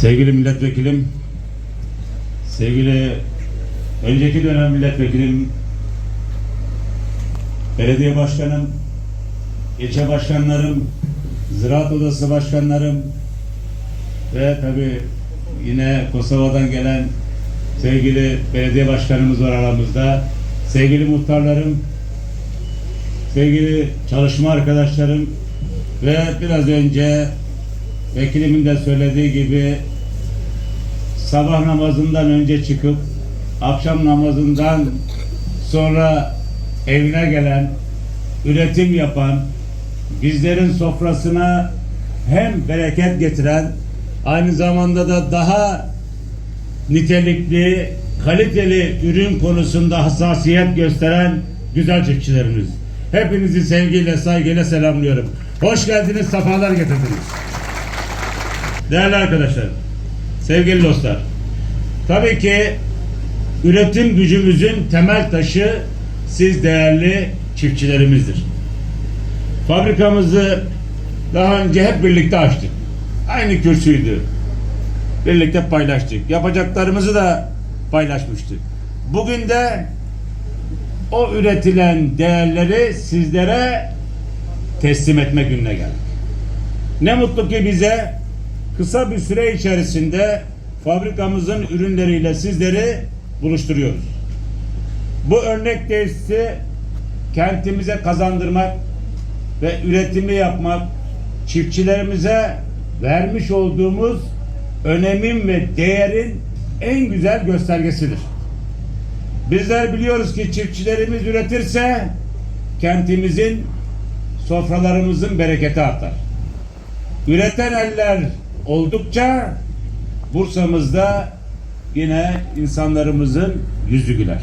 Sevgili milletvekilim, sevgili önceki dönem milletvekilim, belediye başkanım, ilçe başkanlarım, ziraat odası başkanlarım ve tabi yine Kosova'dan gelen sevgili belediye başkanımız var aramızda. Sevgili muhtarlarım, sevgili çalışma arkadaşlarım ve biraz önce vekilimin de söylediği gibi sabah namazından önce çıkıp akşam namazından sonra evine gelen, üretim yapan, bizlerin sofrasına hem bereket getiren, aynı zamanda da daha nitelikli, kaliteli ürün konusunda hassasiyet gösteren güzel çiftçilerimiz. Hepinizi sevgiyle, saygıyla selamlıyorum. Hoş geldiniz, sefalar getirdiniz. Değerli arkadaşlar, sevgili dostlar, tabii ki üretim gücümüzün temel taşı siz değerli çiftçilerimizdir. Fabrikamızı daha önce hep birlikte açtık. Aynı kürsüydü. Birlikte paylaştık. Yapacaklarımızı da paylaşmıştık. Bugün de o üretilen değerleri sizlere teslim etme gününe geldik. Ne mutlu ki bize kısa bir süre içerisinde fabrikamızın ürünleriyle sizleri buluşturuyoruz. Bu örnek tesisi kentimize kazandırmak ve üretimi yapmak çiftçilerimize vermiş olduğumuz önemin ve değerin en güzel göstergesidir. Bizler biliyoruz ki çiftçilerimiz üretirse kentimizin sofralarımızın bereketi artar. Üreten eller oldukça Bursa'mızda yine insanlarımızın yüzü güler.